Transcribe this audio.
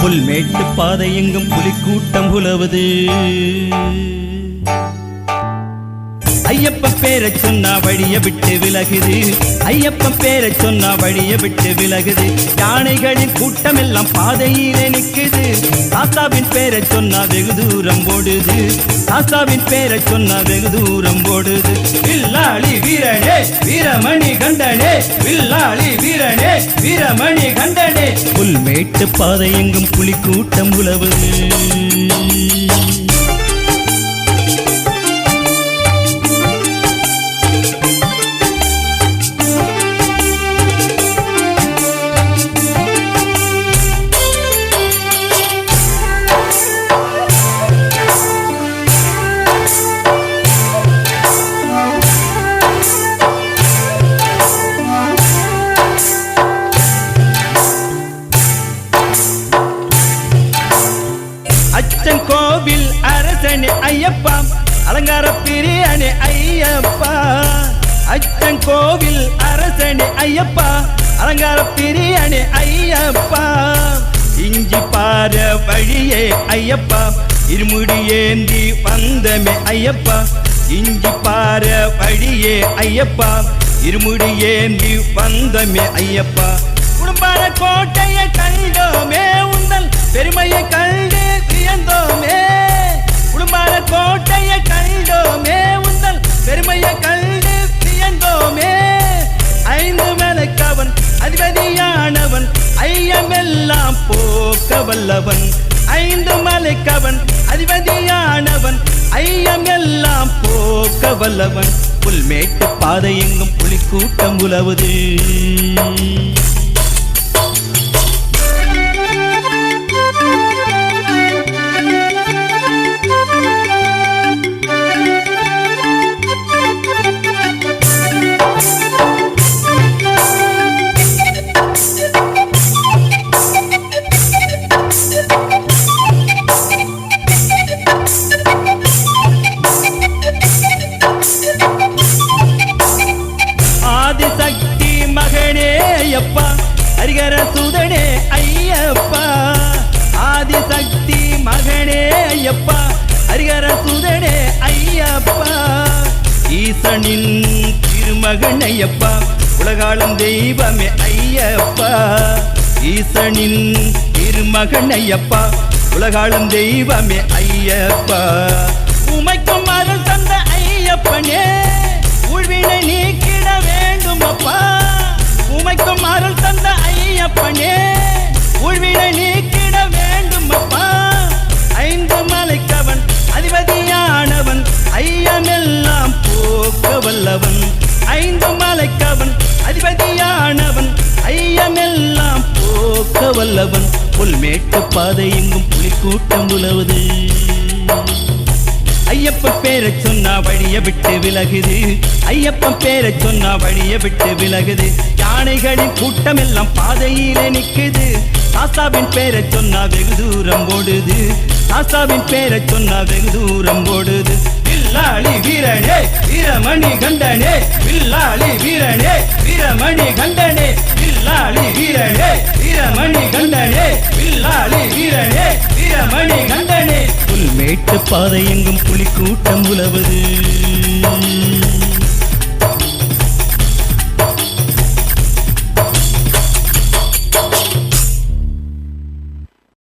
புல்மேட்டு பாதை எங்கும் புலிக்கூட்டம் உலவுது ஐயப்ப பேரை சொன்னா வழிய விட்டு விலகுது. ஐயப்ப பேரை சொன்னா வழிய விட்டு விலகுது. யானைகளின் கூட்டம் எல்லாம் பாதையிலே நிக்குது. தாத்தாவின் பேரை சொன்னா வெகு தூரம் ஓடுது. தாத்தாவின் பேரை சொன்னா வெகு தூரம் ஓடுது. வில்லாளி வீரனே வீரமணி கண்டனே. வில்லாளி வீரனே வீரமணி கண்டனே. புல்மேட்டு பாதை எங்கும் புலி கூட்டம் அச்சன் அலங்கார பிரியனே ஐயப்பா. அச்சன் கோவில் அரசனே ஐயப்பா. அலங்கார பிரியனே ஐயப்பா. இஞ்சி பார வழியே ஐயப்பா. இருமுடி ஏந்தி வந்தமே ஐயப்பா. இஞ்சி பார வழியே ஐயப்பா. இருமுடி ஏந்தி வந்தமே ஐயப்பா. குடும்பார கோட்டையை கண்டோ வல்லவன் ஐந்து மலைக்கவன் அதிபதியானவன் ஐயம் எல்லாம் போக்க வல்லவன். புல்மேட்டு பாதை எங்கும் புலிக்கூட்டம் உலவுது. ஐயப்பா ஹரிகர சுதனே ஐயப்பா. ஆதிசக்தி மகனே ஐயப்பா ஹரிகர சுதனே ஐயப்பா. ஈசனின் திருமகன் ஐயப்பா உலகாலம் தெய்வமே ஐயப்பா. ஈசனின் திருமகன் ஐயப்பா உலகாலம் தெய்வமே ஐயப்பா. உமைக்கும் அருள் தந்த ஐயப்பனே உள்வினை நீக்க வைக்கும் அருள் தந்த ஐயப்பனே உள்வினை நீக்கிட வேண்டும் அப்பா ஐந்து மலைக்கவன் அதிபதியானவன் ஐயமெல்லாம் போக்க வல்லவன். ஐந்து மலைக்கவன் அதிபதியானவன் ஐயமெல்லாம் போக்க வல்லவன். புல்மேட்டு பாதை எங்கும் புலிக்கூட்டம் உலவுது. ஐயப்பன் பேரை சொன்னா வழிய விட்டு விலகுது. ஐயப்பன் பேரை சொன்னா வழிய விட்டு விலகுது. யானைகளின் கூட்டம் எல்லாம் பாதையிலே நிக்குது. சாஸ்தாவின் பேரை சொன்னா வெகு தூரம் ஓடுது. சாஸ்தாவின் பேரை சொன்னா வெகு தூரம் ஓடுது. வில்லாளி வீரனே வீரமணி கண்டனே. வில்லாளி வீரனே வீரமணி கண்டனே. வில்லாளி வீரனே வீரமணி கண்டனே. பாதை எங்கும் புலிக்கூட்டம் உலவுது.